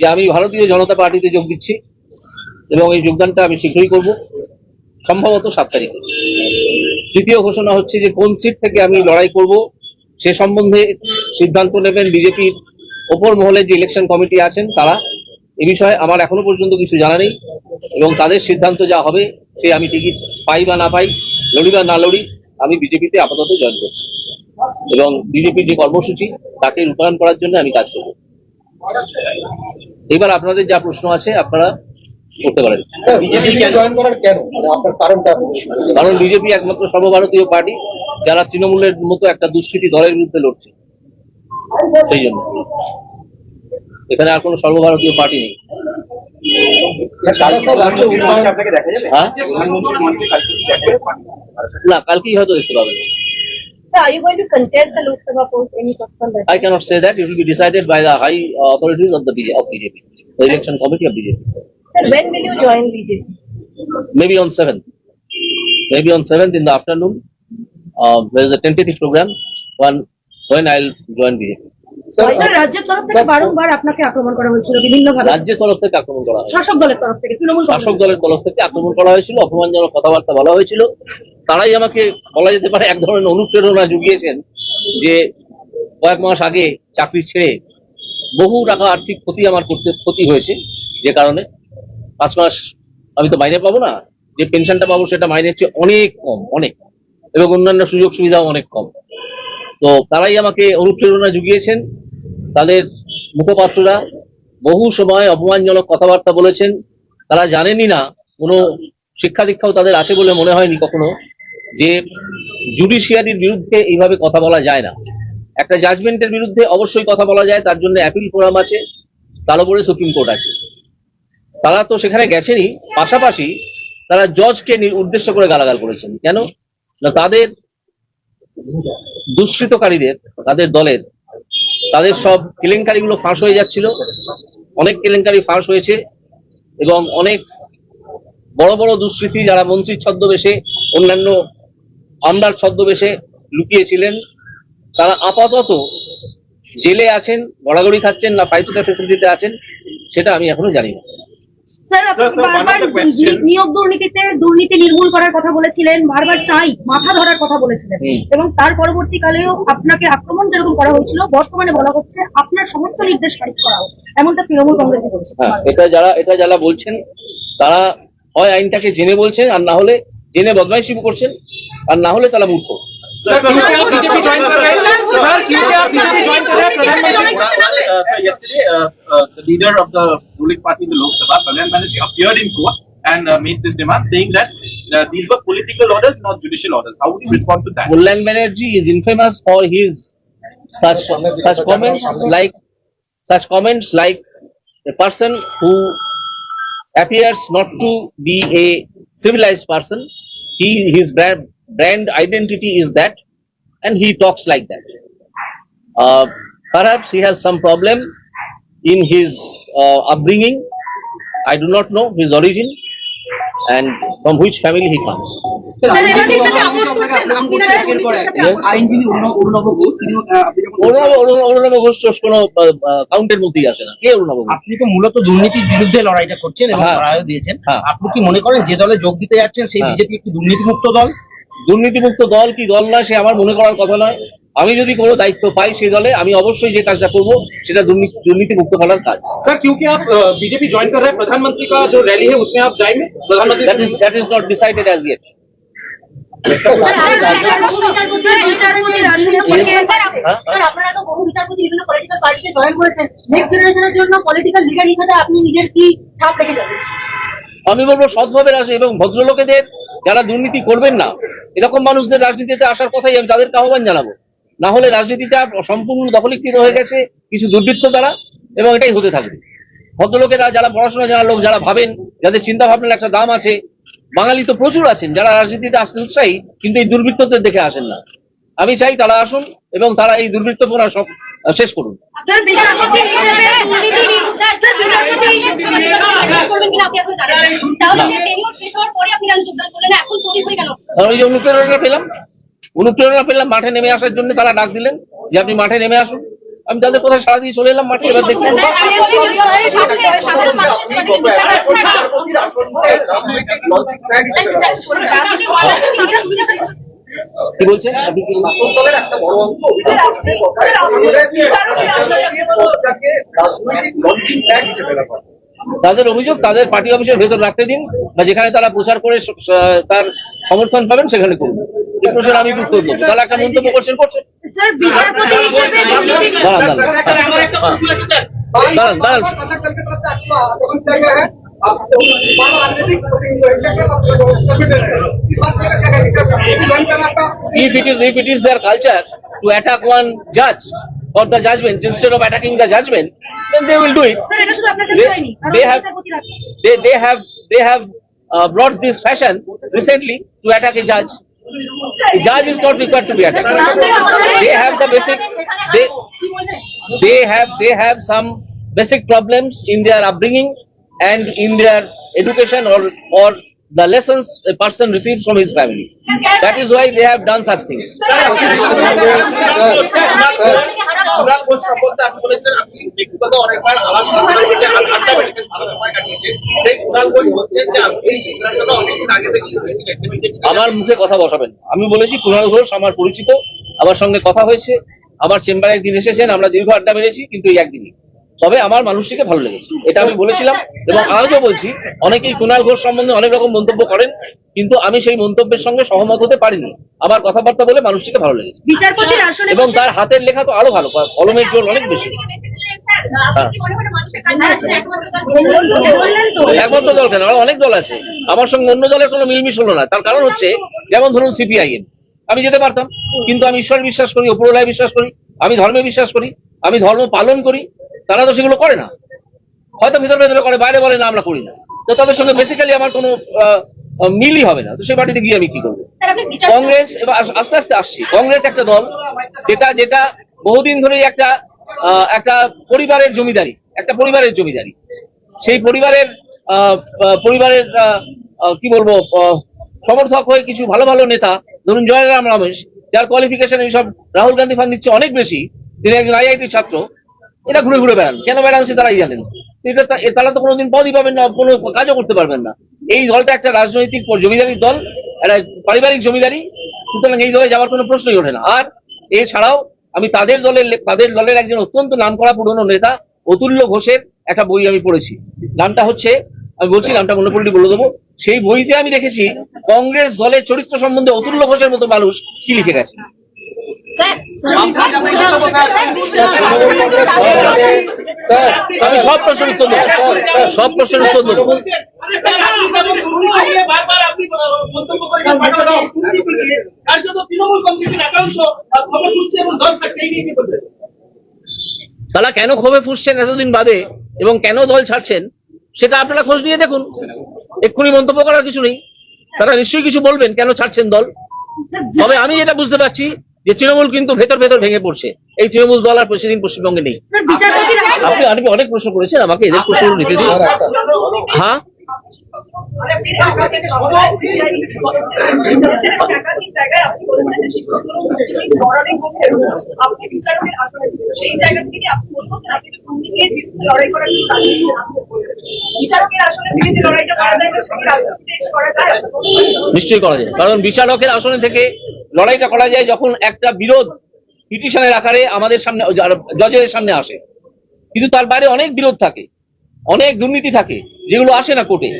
যে আমি ভারতীয় জনতা পার্টিতে যোগ দিচ্ছি এবং এই যোগদানটা আমি শীঘ্রই করব। সম্ভবত সাত তারিখে। তৃতীয় ঘোষণা হচ্ছে যে কোন সিট থেকে আমি লড়াই করব সে সম্বন্ধে সিদ্ধান্ত নেবেন বিজেপির ওপর মহলে যে ইলেকশন কমিটি আছেন তারা। এ বিষয়ে আমার এখনও পর্যন্ত কিছু জানা নেই এবং তাদের সিদ্ধান্ত যা হবে সে আমি টিকিট পাই বা না পাই, লড়ি বা না লড়ি, আমি বিজেপিতে আপাতত জয়েন করছি। এবং বিজেপির যে কর্মসূচি, তাকে রূপায়ণ করার জন্য আমি কাজ করব। এবার আপনাদের যা প্রশ্ন আছে আপনারা করতে পারেন। বিজেপি জয়েন করার কেন? মানে কারণ বিজেপি একমাত্র সর্বভারতীয় পার্টি যারা তৃণমূলের মতো একটা দুষ্কৃতী দলের বিরুদ্ধে লড়ছে। সেই জন্য। এখানে আর কোনো সর্বভারতীয় পার্টি নেই। হ্যাঁ? না কালকেই হয়তো দেখতে পাবেন। Sir, are you going to contest the Lok Sabha post any question that? I cannot say that. It will be decided by the high uh, authorities of the BJ of BJP, the election committee of BJP. Sir, when will you join BJP? Maybe on 7th. Maybe on 7th in the afternoon. Uh, there is a tentative program when, when I'll join BJP. রাজ্যের তরফ থেকে বারংবার আপনাকে আক্রমণ করা হয়েছিল বিভিন্ন রাজ্যের তরফ থেকে আক্রমণ করা শাসক দলের তরফ থেকে তৃণমূল শাসক দলের তরফ থেকে আক্রমণ করা হয়েছিল অপমানজনক কথাবার্তা বলা হয়েছিল তারাই আমাকে বলা যেতে পারে এক ধরনের অনুপ্রেরণা জুগিয়েছেন যে কয়েক মাস আগে চাকরি ছেড়ে বহু টাকা আর্থিক ক্ষতি আমার করতে ক্ষতি হয়েছে যে কারণে। পাঁচ মাস আমি তো মাইনে পাবো না, যে পেনশনটা পাবো সেটা মাইনের চেয়ে অনেক কম, অনেক। এবং অন্যান্য সুযোগ সুবিধাও অনেক কম। তো তারাই আমাকে অনুপ্রেরণা জুগিয়েছেন। তাদের মুখপাত্ররা বহু সময় অপমানজনক কথাবার্তা বলেছেন। তারা জানেনই না, কোনো শিক্ষা দীক্ষাও তাদের আসে বলে মনে হয়নি কখনো। যে জুডিশিয়ারির বিরুদ্ধে এইভাবে কথা বলা যায় না। একটা জাজমেন্টের বিরুদ্ধে অবশ্যই কথা বলা যায়, তার জন্য অ্যাপিল ফোরাম আছে, তার উপরে সুপ্রিম কোর্ট আছে। তারা তো সেখানে গেছেনই, পাশাপাশি তারা জজকে উদ্দেশ্য করে গালাগাল করেছেন। কেন? না তাদের দুষ্কৃতকারীদের, তাদের দলের, তাদের সব কেলেঙ্কারিগুলো ফাঁস হয়ে যাচ্ছিল। অনেক কেলেঙ্কারি ফাঁস হয়েছে এবং অনেক বড় বড় দুষ্কৃতী, যারা মন্ত্রীর ছদ্মবেশে অন্যান্য আমলার ছদ্মবেশে লুকিয়েছিলেন। তারা আপাতত জেলে আছেন গড়াগড়ি খাচ্ছেন না ফাইভ স্টার ফেসিলিটিতে আছেন সেটা আমি এখনও জানি না। স্যার আপনি বারবার নিয়োগ দুর্নীতিতে দুর্নীতি নির্মূল করার কথা বলেছিলেন বারবার চাই মাথা ধরার কথা বলেছিলেন। এবং তার পরবর্তীকালেও আপনাকে আক্রমণ যেরকম করা হয়েছিল বর্তমানে বলা হচ্ছে আপনার সমস্ত নির্দেশ খারিজ করা হোক এমনটা তৃণমূল কংগ্রেসই বলছে। হ্যাঁ এটা যারা এটা যারা বলছেন তারা হয় আইনটাকে জেনে বলছেন আর না হলে জেনে বদমাইশি করছেন আর না হলে তারা মূর্খ the leader of the ruling party in the Lok Sabha, Kalyan Banerjee, appeared in court and uh, made this demand, saying that uh, these were political orders, not judicial orders. How would you respond to that? Kalyan Banerjee is infamous for his such such comments like such comments like a person who appears not to be a civilized person He his brand brand identity is that, and he talks like that. Uh, perhaps he has some problem in his uh, upbringing. I do not know his origin and from which family he comes. Sir এনাদের সাথে আপোষ করছেন আপনারা এনাদের সাথে আপোষ করছেন? আইনজীবী অরুণব অরুণব ঘোষ তিনি আহ, আপনি যখন অরুণাভ অরুণ- অরুণাভ ঘোষ তো কোনো কাউন্টের মধ্যেই আসে না কে অরুণাভ ঘোষ আপনি তো মূলত দুর্নীতির বিরুদ্ধে লড়াইটা করছেন এবং হ্যাঁ। লড়াইও দিয়েছেন হ্যাঁ। আপনি কি মনে করেন যে দলে যোগ দিতে যাচ্ছেন সেই হ্যাঁ। বিজেপি একটি দুর্নীতিমুক্ত দল দুর্নীতিমুক্ত দল কি দল নয় সে আমার মনে করার কথা নয় আমি যদি কোনো দায়িত্ব পাই সেই দলে আমি অবশ্যই যে কাজটা করব সেটা দুর্নীতি দুর্নীতি মুক্ত করার কাজ सर क्योंकि आप बीजेपी ज्वाइन कर रहे हैं प्रधानमंत्री का जो रैली है उसमें आप जाएंगे प्रधानमंत्री that is that is not decided আমি বলব সৎভাবে আসে এবং ভদ্রলোকেদের যারা দুর্নীতি করবেন না, এরকম মানুষদের রাজনীতিতে আসার কথাই আমি তাদেরকে আহ্বান জানাব। না হলে রাজনীতিটা সম্পূর্ণ দখলীকৃত হয়ে গেছে কিছু দুর্বৃত্ত দ্বারা এবং এটাই হতে থাকবে। ভদ্রলোকেরা, যারা পড়াশোনা জানা লোক, যারা ভাবেন, যাদের চিন্তা ভাবনার একটা দাম আছে বাঙালি তো প্রচুর আছেন যারা রাজনীতিতে আসতে উৎসাহী কিন্তু এই দুর্বৃত্তদের দেখে আসেন না। আমি চাই তারা আসুন এবং তারা এই দুর্বৃত্তপনা সব শেষ করুন। অনুপ্রেরণা পেলাম। অনুপ্রেরণা পেলাম মাঠে নেমে আসার জন্য তারা ডাক দিলেন যে আপনি মাঠে নেমে আসুন। আমি তাদের কোথায় সারা দিয়ে চলে এলাম মাঠে এবার আছে কি বলছেন করে। তাদের অভিযোগ তাদের পার্টি অফিসের ভেতর রাখতে দিন বা যেখানে তারা প্রচার করে তার সমর্থন পাবেন সেখানে করুন। এই প্রশ্নের আমি উত্তর দেবো। তারা একটা মন্তব্য করছেন করছেন স্যার বিচারপতি হিসেবে দুর্নীতি- দাঁড়ান দাঁড়ান দাঁড়ান দাঁড়ান if it is if it is their culture to attack one judge or the judgment instead of attacking the judgment then they will do it sir এটা শুধু আপনার They- ক্ষেত্রে হয়নি আরো they have- বিচারপতির আছে। they they have they have uh, brought this fashion recently to attack a judge The judge is not required to be attacked. They have the basic, they, they have, they have some basic problems in their upbringing and in their education or, or the lessons a person receives from his family. That is why they have done such things. আমার মুখে কথা বসাবেন। আমি বলেছি কুণাল ঘোষ আমার পরিচিত, আমার সঙ্গে কথা হয়েছে, আমার চেম্বারে একদিন এসেছেন, আমরা দীর্ঘ আড্ডা মেরেছি, কিন্তু এই একদিনই। তবে আমার মানুষটিকে ভালো লেগেছে। এটা আমি বলেছিলাম এবং আজও বলছি অনেকেই কুণাল ঘোষ সম্বন্ধে অনেক রকম মন্তব্য করেন কিন্তু আমি সেই মন্তব্যের সঙ্গে সহমত হতে পারিনি। আমার কথাবার্তা বলে মানুষটিকে ভালো লেগেছে। এবং তার হাতের লেখা তো আরও ভালো কলমের জোর অনেক বেশি। আসলে একমাত্র দল কেন? আরও অনেক দল আছে। আমার সঙ্গে অন্য দলের কোনো মিলমিশ হলো না। তার কারণ হচ্ছে যেমন ধরুন সিপিআইএম। আমি যেতে পারতাম কিন্তু আমি ঈশ্বর বিশ্বাস করি ওপরওয়ালায় বিশ্বাস করি আমি ধর্মে বিশ্বাস করি আমি ধর্ম পালন করি তারা তো সেগুলো করে না। হয়তো ভিতরে ভেতরে করে বাইরে বলে না আমরা করি না। তো তাদের সঙ্গে বেসিক্যালি আমার কোনো মিলই হবে না। তো সেই পার্টিতে গিয়ে আমি কি করব? কংগ্রেস এবার আস্তে আস্তে আসছি। কংগ্রেস একটা দল যেটা যেটা বহুদিন ধরেই একটা আহ, একটা পরিবারের জমিদারি একটা পরিবারের জমিদারি। সেই পরিবারের পরিবারের কি বলব সমর্থক হয়ে কিছু ভালো ভালো নেতা ধরুন জয়রাম রমেশ যার কোয়ালিফিকেশন এইসব রাহুল গান্ধী ফান দিচ্ছে অনেক বেশি তিনি একজন আইআইটি ছাত্র। এরা ঘুরে ঘুরে বেড়ান। কেন বেড়ান সে তারাই জানেন। এটা তারা তো কোনোদিন পদই পাবেন না, কোনো কাজও করতে পারবেন না। এই দলটা একটা রাজনৈতিক জমিদারির দল, একটা পারিবারিক জমিদারি। সুতরাং এই দলে যাওয়ার কোনো প্রশ্নই ওঠে না। আর এছাড়াও আমি তাদের দলের তাদের দলের একজন অত্যন্ত নামকরা পুরনো নেতা, অতুল্য ঘোষের একটা বই আমি পড়েছি। নামটা হচ্ছে আমি বলছি, নামটা মনে পড়লে বলে দেবো। সেই বইতে আমি দেখেছি, কংগ্রেস দলের চরিত্র সম্বন্ধে অতুল্য ঘোষের মতো মানুষ কি লিখে গেছে। আমি সব প্রশ্নের উত্তর দেবো সব প্রশ্নের উত্তর দেবো তারা কেন ক্ষোভে ফুসছেন এতদিন বাদে এবং কেন দল ছাড়ছেন সেটা আপনারা খোঁজ নিয়ে দেখুন এক্ষুনি মন্তব্য করার কিছু নেই তারা নিশ্চয়ই কিছু বলবেন কেন ছাড়ছেন দল তবে আমি যেটা বুঝতে পারছি যে তৃণমূল কিন্তু ভেতর ভেতর ভেঙে পড়ছে। এই তৃণমূল দল আর সেদিন পশ্চিমবঙ্গে নেই। আপনি আপনি অনেক প্রশ্ন করেছেন আমাকে এদের প্রশ্ন লিখেছি হ্যাঁ? নিশ্চয়ই করা যায়। কারণ বিচারকের আসনে থেকে লড়াইটা করা যায় যখন একটা বিরোধ পিটিশনের আকারে আমাদের সামনে জজের সামনে আসে। কিন্তু তার বাইরে অনেক বিরোধ থাকে, অনেক দুর্নীতি থাকে, যেগুলো আসে না কোর্টে।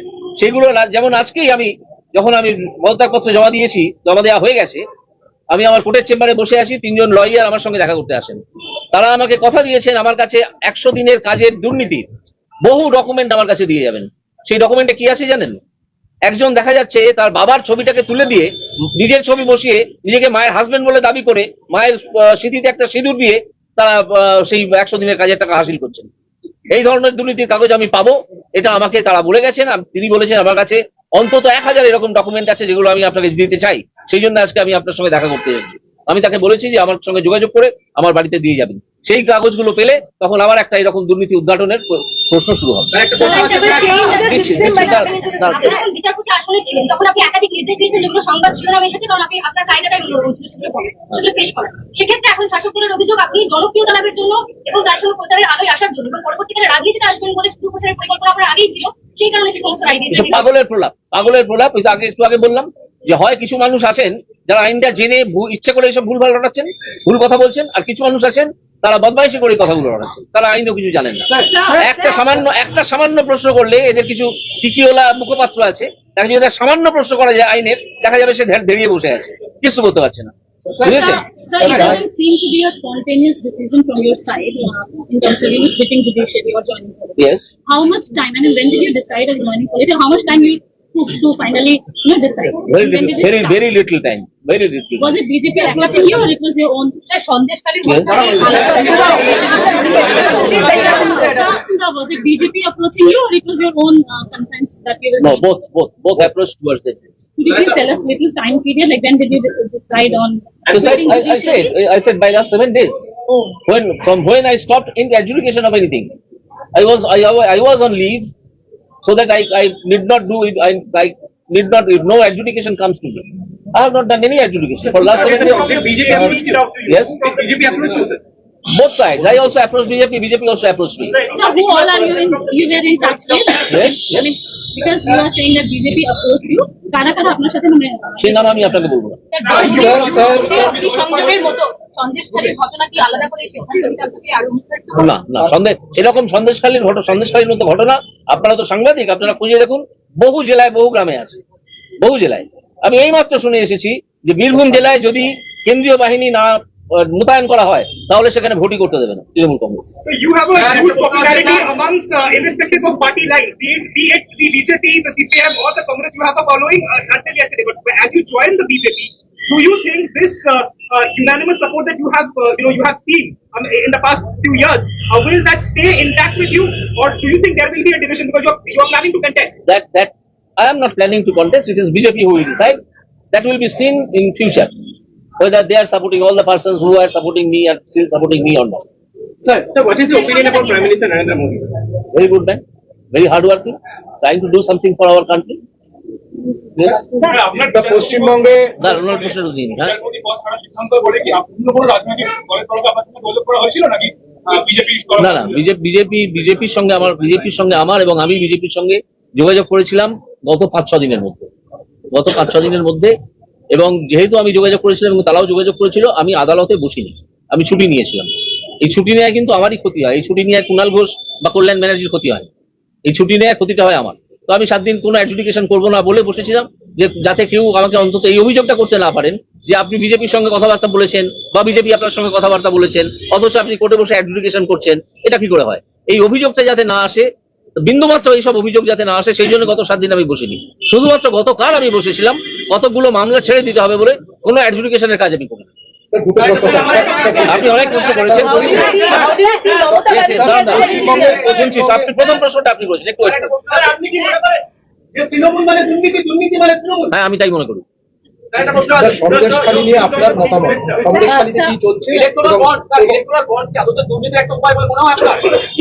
সেগুলো যেমন আজকেই আমি, যখন আমি পদত্যাগপত্র জমা দিয়েছি, জমা দেওয়া হয়ে গেছে, আমি আমার কোর্টের চেম্বারে বসে আছি, তিনজন লয়ার আমার সঙ্গে দেখা করতে আসেন। তারা আমাকে কথা দিয়েছেন আমার কাছে একশো দিনের কাজের দুর্নীতির। বহু ডকুমেন্ট আমার কাছে দিয়ে যাবেন। সেই ডকুমেন্টে কি আছে জানেন? একজন দেখা যাচ্ছে তার বাবার ছবিটাকে তুলে দিয়ে নিজের ছবি বসিয়ে নিজেকে মায়ের হাজবেন্ড বলে দাবি করে মায়ের স্মৃতিতে একটা সিঁদুর দিয়ে তারা সেই একশো দিনের কাজের টাকা হাসিল করছেন। এই ধরনের দুর্নীতির কাগজ আমি পাবো, এটা আমাকে তারা বলে গেছেন তিনি বলেছেন আমার কাছে অন্তত এক হাজার এরকম ডকুমেন্ট আছে যেগুলো আমি আপনাকে দিতে চাই। সেই জন্য আজকে আমি আপনার সঙ্গে দেখা করতে যাচ্ছি। আমি তাকে বলেছি যে আমার সঙ্গে যোগাযোগ করে আমার বাড়িতে দিয়ে যাবেন। সেই কাগজগুলো পেলে তখন আবার একটা এরকম দুর্নীতি উদ্ঘাটনের প্রশ্ন শুরু হবে। সেক্ষেত্রে এখন শাসক দলের অভিযোগ আপনি জনপ্রিয়তা লাভের জন্য এবং তার সঙ্গে প্রচারের আলোয় আসার জন্য পরবর্তীকালে রাজনীতিতে আসবেন বলে শুধু প্রচারের আগেই ছিল সেই কারণে পাগলের প্রলাপ পাগলের প্রলাপ ওই আগে একটু আগে বললাম। যে হয় কিছু মানুষ আছেন যারা আইনটা জেনে ইচ্ছে করে এসব ভুলভাল রটাচ্ছেন ভুল কথা বলছেন আর কিছু মানুষ আছেন তারা বদমাইশি করে কথাগুলো রটাচ্ছেন তারা আইনও কিছু জানেন না একটা সামান্য একটা সামান্য প্রশ্ন করলে এদের কিছু টিকিওলা মুখপাত্র আছে তাকে যদি সামান্য প্রশ্ন করা যায় আইনের দেখা যাবে সে ধেড় ধেড়িয়ে বসে আছে কিছু বলতে পারছে না বুঝেছেন Sir, it doesn't seem to be a spontaneous decision from your side uh, in terms of you know, quitting judiciary or joining politics. Yes. How much time and when did you decide on joining politics? How much time you to finally you know, decide. Very, little, very, very little time. Very little. Was it BJP election year or it was your own? Yes. Sir, was it BJP approaching you or it was your own uh, that you were? No, both, both, both approached towards the things. Could you please tell us little time period? Like when did you decide on? Besides, I, I said, I said by last seven days. Oh. When from when I stopped in the adjudication of anything, I was I, I was on leave so that I, I did not do it, I, I did not, if no adjudication comes to me. I have not done any adjudication for last seven. Did BJP approach it out you? Yes. BJP approach you, sir? Both sides. I also approached BJP, BJP also approached me. So who all are you in, you were in touch with? Yes, mean, because you are saying that BJP approached you, কারা কারা আপনার সাথে মানে সেই নাম আমি আপনাকে বলব না। একটি সংযোগের মতো না না এরকম সন্দেশখালীর ঘটনা সন্দেশখালীর মতো ঘটনা আপনারা তো সাংবাদিক আপনারা খুঁজে দেখুন বহু জেলায় বহু গ্রামে আছে বহু জেলায়। আমি এইমাত্র শুনে এসেছি যে বীরভূম জেলায় যদি কেন্দ্রীয় বাহিনী না মোতায়েন করা হয় তাহলে সেখানে ভোটই করতে দেবে না Trinamool Congress. Do you think this uh, unanimous support that you have, uh, you know, you have seen um, in the past few years, uh, will that stay intact with you, or do you think there will be a division because you're you're planning to contest? that that I am not planning to contest. It is BJP who will decide. That will be seen in future whether they are supporting all the persons who are supporting me are still supporting me or not. Sir, sir, what is your opinion about Prime Minister Narendra Modi? Very good man, very hardworking, trying to do something for our country. আপনার পশ্চিমবঙ্গে হ্যাঁ? মোদী পদ ছাড়ার সিদ্ধান্ত বলে কি অন্য কোনো রাজনৈতিক দলের তরফে আপনার সঙ্গে যোগাযোগ করা হয়েছিল নাকি? বিজেপি না না বিজেপি বিজেপির সঙ্গে আমার বিজেপির সঙ্গে আমার এবং আমি বিজেপির সঙ্গে যোগাযোগ করেছিলাম গত পাঁচ ছ দিনের মধ্যে। গত পাঁচ ছ দিনের মধ্যে এবং যেহেতু আমি যোগাযোগ করেছিলাম এবং তারাও যোগাযোগ করেছিল আমি আদালতে বসিনি। আমি ছুটি নিয়েছিলাম। এই ছুটি নেওয়া কিন্তু আমারই ক্ষতি হয়। এই ছুটি নিয়ে কুণাল ঘোষ বা কল্যাণ ব্যানার্জির ক্ষতি হয়। এই ছুটি নেওয়া ক্ষতিটা হয় আমার। তো আমি সাত দিন কোনো অ্যাডজুডিকেশন করব না বলে বসেছিলাম যে যাতে কেউ আমাকে অন্তত এই অভিযোগটা করতে না পারেন যে আপনি বিজেপির সঙ্গে কথাবার্তা বলেছেন বা বিজেপি আপনার সঙ্গে কথাবার্তা বলেছেন, অথচ আপনি কোর্টে বসে অ্যাডজুডিকেশন করছেন, এটা কি করে হয় এই অভিযোগটা যাতে না আসে, বিন্দুমাত্র এইসব অভিযোগ যাতে না আসে, সেই জন্য গত সাত দিন আমি বসিনি শুধুমাত্র গতকাল আমি বসেছিলাম, কতগুলো মামলা ছেড়ে দিতে হবে বলে কোনো অ্যাডজুডিকেশনের কাজ আমি করি না। হ্যাঁ আমি তাই মনে করি। নিয়ে আপনার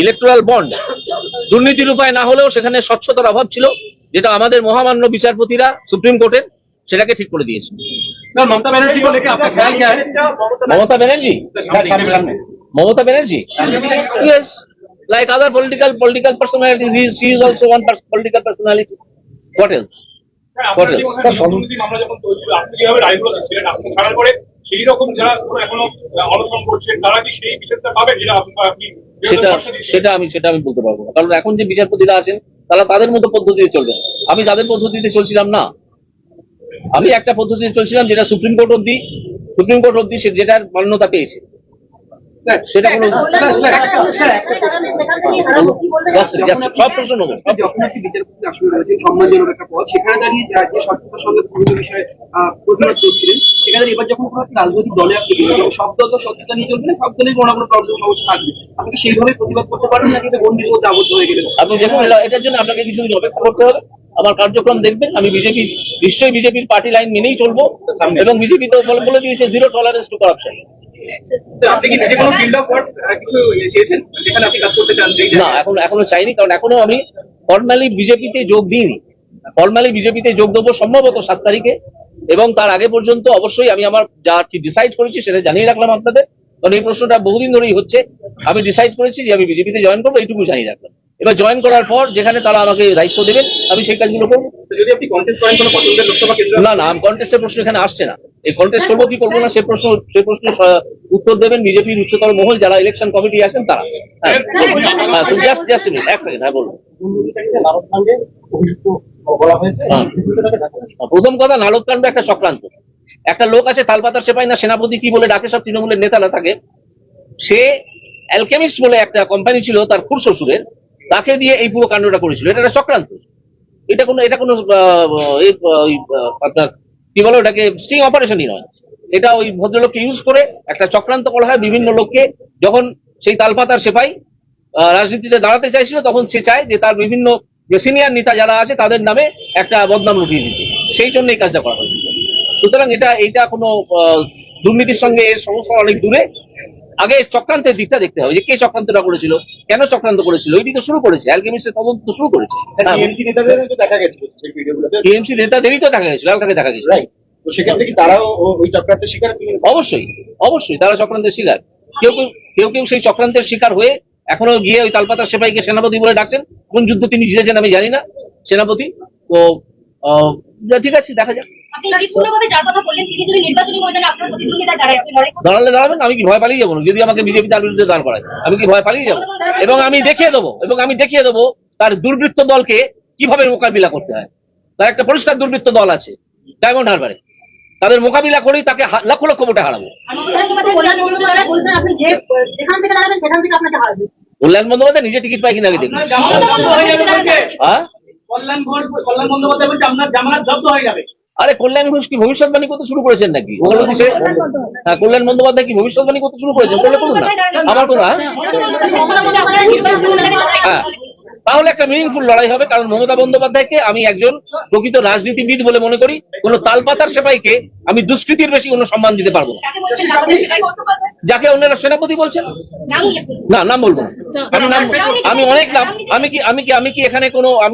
ইলেকট্রাল বন্ড দুর্নীতির উপায় না হলেও সেখানে স্বচ্ছতার অভাব ছিল, যেটা আমাদের মহামান্য বিচারপতিরা সুপ্রিম কোর্টের সেটাকে ঠিক করে দিয়েছে। Mamata Banerjee Mamata Banerjee. Mamata Banerjee? Yes like other political political personalities he, she is also one সেটা সেটা আমি সেটা আমি বলতে পারব কারণ এখন যে বিচারপতিরা আছেন তারা তাদের মতো পদ্ধতিতে চলবে আমি তাদের পদ্ধতিতে চলছিলাম না আমি একটা পদ্ধতিতে চলছিলাম যেটা সুপ্রিম কোর্ট অব্দি সুপ্রিম কোর্ট অব্দি যেটার মান্যতা পেয়েছে। সেটা কোনো Just- just সব প্রশ্ন নেব সব প্রশ্ন। যখন একটি বিচারপতি আসলে রয়েছেন সম্মানজনক একটা পদ সেখানে দাঁড়িয়ে যে সরকারের সঙ্গে বিভিন্ন বিষয়ে আহ, প্রতিবাদ করছিলেন সেখানে এবার যখন কোনো রাজনৈতিক দলে আপনি গেলেন সব দল তো সত্যতা নিয়ে চলবে সব দলের কোনো না কোনো প্রবলেম সমস্যা থাকবে আপনি সেইভাবে প্রতিবাদ করতে পারবেন নাকি এটা বন্দির মধ্যে আবদ্ধ হয়ে গেলেন আপনি দেখুন এটার জন্য আপনাকে কিছুদিন অপেক্ষা করতে হবে আমার কার্যক্রম দেখবেন আমি বিজেপি নিশ্চয়ই বিজেপির পার্টি লাইন মেনেই চলবো এবং বিজেপি তো বলে দিয়েছে জিরো টলারেন্স টু কারাপশন না এখন এখনও চাইনি কারণ এখনও আমি ফর্মালি বিজেপিতে যোগ দিইনি। ফর্মালি বিজেপিতে যোগ দেবো সম্ভবত সাত তারিখে এবং তার আগে পর্যন্ত অবশ্যই আমি আমার যা ডিসাইড করেছি সেটা জানিয়ে রাখলাম আপনাদের। কারণ এই প্রশ্নটা বহুদিন ধরেই হচ্ছে। আমি ডিসাইড করেছি যে আমি বিজেপিতে জয়েন করব এইটুকু জানিয়ে রাখলাম। এবার জয়েন করার পর যেখানে তারা আমাকে দায়িত্ব দেবেন আমি সেই কাজগুলো করব। তো যদি আপনি কন্টেস্ট করেন কোনো পছন্দের লোকসভা কেন্দ্র না না কন্টেস্টের প্রশ্ন এখানে আসছে না। এই কন্টেস্ট করব কি করব না সে প্রশ্ন সে প্রশ্নের স- উত্তর দেবেন বিজেপির উচ্চতর মহল যারা ইলেকশন কমিটি আছেন তারা। হ্যাঁ হ্যাঁ, জাস্ট জাস্ট এক সেকেন্ড হ্যাঁ বলুন। হ্যাঁ। প্রথম কথা নালদকাণ্ড একটা চক্রান্ত। একটা লোক আছে তালপাতার সেপাই না সেনাপতি কি বলে ডাকে সব তৃণমূলের নেতারা থাকে সে অ্যালকেমিস্ট বলে একটা কোম্পানি ছিল তার খুর শ্বশুরের তাকে দিয়ে এই পুরো কাণ্ডটা করেছিল। এটা একটা চক্রান্ত। এটা কোনো এটা কোনো আপনার কি বলো এটাকে স্টিং অপারেশনই নয়। এটা ওই ভদ্রলোককে ইউজ করে একটা চক্রান্ত করা হয় বিভিন্ন লোককে। যখন সেই তালপাতার সেপাই রাজনীতিতে দাঁড়াতে চাইছিল, তখন সে চায় যে তার বিভিন্ন যে সিনিয়র নেতা যারা আছে, তাদের নামে একটা বদনাম লুটিয়ে দিতে। সেই জন্য এই কাজটা করা হয়েছিল। সুতরাং এটা এটা কোনো দুর্নীতির সঙ্গে এর সমস্যা অনেক দূরে। আগে চক্রান্তের দিকটা দেখতে হবে যে কে চক্রান্তটা করেছিল কেন চক্রান্ত করেছিল এটি তো শুরু করেছে অ্যালকেমিস্টের তদন্ত শুরু করেছে। টিএমসি ভিডিওগুলোতে। টিএমসি নেতাদেরই তো দেখা গেছিল আর কাকে দেখা গেছিল। রাইট তো সেক্ষেত্রে কি তারাও ওই চক্রান্তের শিকার অবশ্যই অবশ্যই তারা চক্রান্তের শিকার। কেউ কেউ কেউ কেউ সেই চক্রান্তের শিকার হয়ে এখনও গিয়ে ওই তালপাতার সেপাইকে সেনাপতি বলে ডাকছেন। কোন যুদ্ধ তিনি জিতেছেন আমি জানি না সেনাপতি। তো ঠিক আছে দেখা যাক। আপনি পরিপূর্ণভাবে যার কথা বললেন তিনি যদি নির্বাচনী ময়দানে আপনার প্রতিদ্বন্দ্বিতা দাঁড়ায় আপনি লড়াই করবেন দাঁড়ালে দাঁড়াবেন আমি কি ভয় পালিয়ে যাব? যদি আমাকে বিজেপি তার বিরুদ্ধে দাঁড় করায় আমি কি ভয় পালিয়ে যাব? এবং আমি দেখিয়ে দেবো এবং আমি দেখিয়ে দেবো তার দুর্বৃত্ত দলকে কীভাবে মোকাবিলা করতে হয়। তার একটা পরিষ্কার দুর্বৃত্ত দল আছে ডায়মন্ড হারবারে। তাদের মোকাবিলা করেই তাকে লক্ষ লক্ষ ভোটে কল্যাণ বন্দ্যোপাধ্যায় হারাবে কল্যাণ বন্দ্যোপাধ্যায় নিজে টিকিট পাই কিনা আগে দেখুন। হ্যাঁ কল্যাণ ঘোষ কল্যাণ বন্দ্যোপাধ্যায় বলছে আপনার জামানত জব্দ হয়ে যাবে। আরে কল্যাণ ঘোষ কি ভবিষ্যৎবাণী করতে শুরু করেছেন নাকি? হ্যাঁ কল্যাণ বন্দ্যোপাধ্যায় কি ভবিষ্যৎবাণী করতে শুরু করেছেন? করলে করুন না। আমার কোনো হ্যাঁ। তাহলে একটা মিনিংফুল লড়াই হবে কারণ মমতা বন্দ্যোপাধ্যায়কে আমি একজন প্রকৃত রাজনীতিবিদ বলে মনে করি। কোন তালপাতার সেপাইকে আমি দুষ্কৃতির বেশি কোনো সম্মান দিতে পারব না। যাকে অন্যরা সেনাপতি বলছেন। না নাম বলব না। আমি নাম আমি অনেক নাম আমি কি আমি কি আমি কি এখানে কোনো আমি